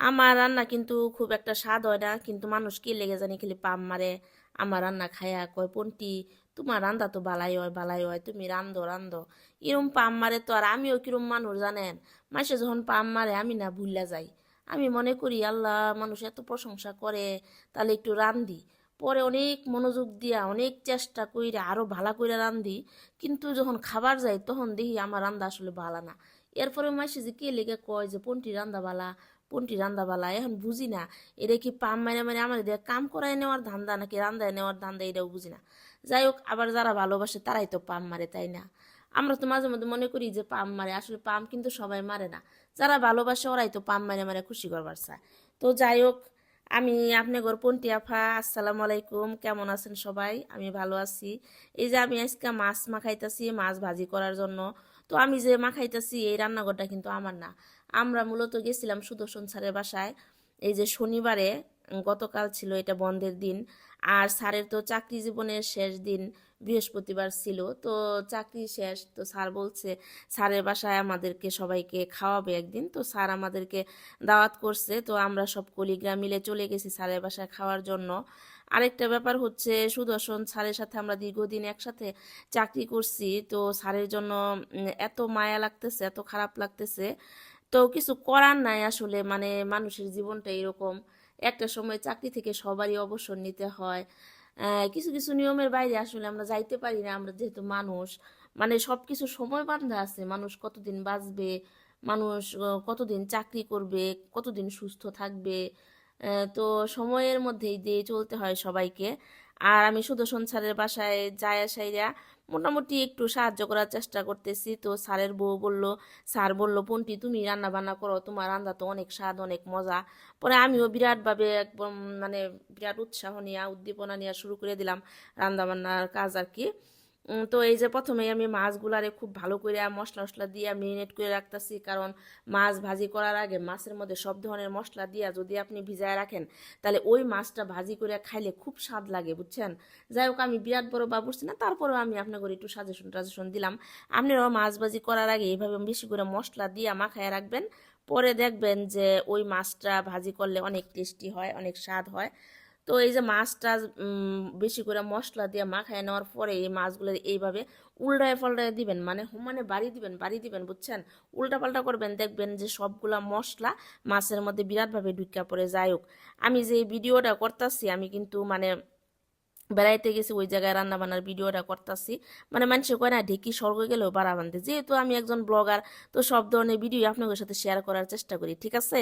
আমার রান্না কিন্তু খুব একটা স্বাদ হয় না। কিন্তু মানুষ কি লেগে জানি খেলে পাম মারে। আমার রান্না খায়া কয়, পন্টি, তোমার রান্দা তো বালাই হয় বালাই হয়, তুমি রান্ধো রান্ধো এরম পাম মারে তো আর আমিও কিরম মানুষ জানেন? মাসে যখন পাম মারে, আমি না ভুললা যাই। আমি মনে করি, আল্লাহ, মানুষ এত প্রশংসা করে, তাহলে একটু রান্ধি পরে অনেক মনোযোগ দিয়া, অনেক চেষ্টা কইরা আরও ভালো করে রান্ধি কিন্তু যখন খাবার যাই, তখন দেখি আমার রান্দা আসলে ভালো না। এরপরে মাসে যে কে লেগে কয় যে, পন্টি, রান্দা বালা। পন্টি রান্দা বালা, এখন বুঝি না। এটা কি পাম মারে মারে আমার দিয়ে কাম করায় নেওয়ার ধান্দা নাকি রান্দায় নেওয়ার ধান্দা, এটাও বুঝি না। যাই হোক আবার যারা ভালোবাসে তারাই তো পাম মারে, তাই না? আমরা তো মাঝে মধ্যে মনে করি যে পাম মারে, আসলে পাম কিন্তু সবাই মারে না। যারা ভালোবাসে ওরাই তো পাম মারে মারে খুশি করবার চায়। তো যাই হোক আমি আপনার পন্টি আফা আসসালামু আলাইকুম, কেমন আছেন সবাই? আমি ভালো আছি। এই যে আমি আজকে মাছ মাখাইতেছি মাছ ভাজি করার জন্য। তো আমি যে মাখাইতেছি, এই রান্নাঘরটা কিন্তু আমার না। আমরা মূলত গেছিলাম সুদর্শন স্যারের বাসায়। এই যে শনিবারে, গতকাল ছিল এটা বন্ধের দিন। আর স্যারের তো চাকরি জীবনের শেষ দিন। বৃহস্পতিবার ছিল, তো চাকরি শেষ, তো স্যার বলছে, স্যারের বাসায় আমাদেরকে সবাইকে খাওয়াবে একদিন। তো স্যার আমাদেরকে দাওয়াত করছে, তো আমরা সব কলিগরা মিলে চলে গেছি স্যারের বাসায় খাওয়ার জন্য। আরেকটা ব্যাপার হচ্ছে, সুদর্শন স্যারের সাথে আমরা দীর্ঘদিন একসাথে চাকরি করছি, তো স্যারের জন্য এত মায়া লাগতেছে, এত খারাপ লাগতেছে। তো কিছু করার নাই আসলে মানে মানুষের জীবনটা এরকম। একটা সময় চাকরি থেকে সবারই অবসর নিতে হয়। কিছু কিছু নিয়মের বাইরে আসলে আমরা যাইতে পারি না। আমরা যেহেতু মানুষ মানে সব কিছু সময় বান্ধা আছে। মানুষ কতদিন বাঁচবে? মানুষ কতদিন চাকরি করবে? কতদিন সুস্থ থাকবে? তো সময়ের মধ্যেই দিয়ে চলতে হয় সবাইকে। আর আমি সুদর্শন সংসারের বাসায় যায় আসাইরা মোটামুটি একটু সাহায্য করার চেষ্টা করতেছি। তো স্যারের বউ বলল, স্যার বলল পন্টি তুমি রান্না বান্না করো, তোমার রান্না তো অনেক স্বাদ, অনেক মজা। পরে আমিও বিরাটভাবে একদম মানে বিরাট উৎসাহ নিয়ে, উদ্দীপনা নিয়ে শুরু করে দিলাম রান্না বান্নার কাজ আর কি। তো এই যে প্রথমে আমি মাছগুলারে খুব ভালো করে মশলা মশলা দিয়ে মেরিনেট করে রাখতেছি। কারণ মাছ ভাজি করার আগে মাছের মধ্যে সব ধরনের মশলা দিয়ে যদি আপনি ভিজায় রাখেন, তাহলে ওই মাছটা ভাজি করে খাইলে খুব স্বাদ লাগে, বুঝছেন? যাই হোক, আমি বিরাট বড় বাবুরছি না, তারপরেও আমি আপনাকে একটু সাজেশন টাজেশন দিলাম। আপনারাও মাছ ভাজি করার আগে এইভাবে বেশি করে মশলা দিয়ে মাখায় রাখবেন। পরে দেখবেন যে ওই মাছটা ভাজি করলে অনেক টেস্টি হয়, অনেক স্বাদ হয়। তো এই যে মাছটা বেশি করে মশলা দিয়ে মাখায় নেওয়ার পরে এই মাছগুলো এইভাবে উল্টায় পাল্টায় দিবেন মানে মানে বাড়ি দিবেন বাড়ি দিবেন, বুঝছেন? উল্টা পাল্টা করবেন, দেখবেন যে সবগুলা মশলা মাছের মধ্যে বিরাটভাবে ঢুকিয়া পড়ে, যাই হোক। আমি যে ভিডিওটা করতেছি, আমি কিন্তু মানে বেড়াইতে গেছি, ওই জায়গায় রান্না বান্নার ভিডিওটা করতেছি মানে মানুষে কয় না, ঢেকি স্বর্গ গেলেও বাড়া বান্ধে যেহেতু আমি একজন ব্লগার, তো সব ধরনের ভিডিও আপনাদের সাথে শেয়ার করার চেষ্টা করি, ঠিক আছে?